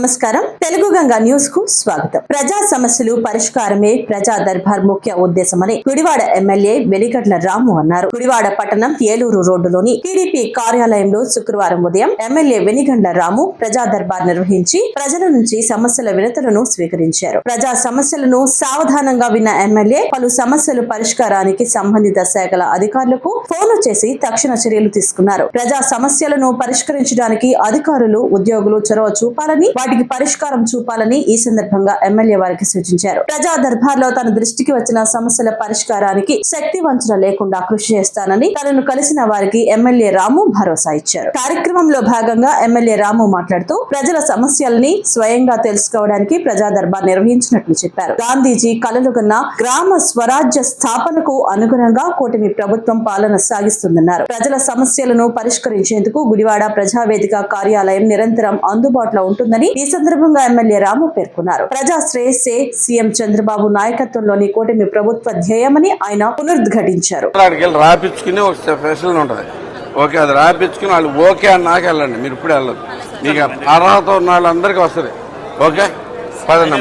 నమస్కారం. తెలుగు గంగా న్యూస్కు స్వాగతం. ప్రజా సమస్యలు పరిష్కారమే ప్రజా దర్బార్ ముఖ్య ఉద్దేశమని గుడివాడ ఎమ్మెల్యే వెలిగడ్ల రాము అన్నారు. గుడివాడ పట్టణం ఏలూరు రోడ్డులోని టీడీపీ కార్యాలయంలో శుక్రవారం ఉదయం ఎమ్మెల్యే వెనిగండ్ల రాము ప్రజా దర్బార్ నిర్వహించి ప్రజల నుంచి సమస్యల వినతులను స్వీకరించారు. ప్రజా సమస్యలను సావధానంగా విన్న ఎమ్మెల్యే పలు సమస్యలు పరిష్కారానికి సంబంధిత శాఖల అధికారులకు ఫోన్లు చేసి తక్షణ చర్యలు తీసుకున్నారు. ప్రజా సమస్యలను పరిష్కరించడానికి అధికారులు ఉద్యోగులు చొరవ చూపాలని వాటికి పరిష్కారం చూపాలని ఈ సందర్భంగా ఎమ్మెల్యే వారికి సూచించారు. ప్రజా దర్బార్లో తన దృష్టికి వచ్చిన సమస్యల పరిష్కారానికి శక్తి వంచన లేకుండా కృషి చేస్తానని తనను కలిసిన వారికి ఎమ్మెల్యే రాము భరోసా ఇచ్చారు. కార్యక్రమంలో భాగంగా ఎమ్మెల్యే రాము మాట్లాడుతూ ప్రజల సమస్యల్ని స్వయంగా తెలుసుకోవడానికి ప్రజా దర్బార్ నిర్వహించినట్లు చెప్పారు. గాంధీజీ కలలుగన్న గ్రామ స్వరాజ్య స్థాపనకు అనుగుణంగా కూటమి ప్రభుత్వం పాలన సాగిస్తుందన్నారు. ప్రజల సమస్యలను పరిష్కరించేందుకు గుడివాడ ప్రజావేదిక కార్యాలయం నిరంతరం అందుబాటులో ఉంటుందని ఈ సందర్భంగా ఎమ్మెల్యే రాము పేర్కొన్నారు. ప్రజా శ్రేయస్సే సీఎం చంద్రబాబు నాయకత్వంలోని కూటమి ప్రభుత్వ ధ్యేయమని ఆయన పునరుద్ఘాటించారు. అక్కడికి ఒక ఫెసిలిటీ ఉంటుంది. ఓకే అది రాయించుకుని వాళ్ళు ఓకే అన్నాక వెళ్ళండి. మీరు ఇప్పుడు వెళ్ళదు మీకు అర్హత ఉన్న వాళ్ళందరికీ వస్తుంది. ఓకే? పదండి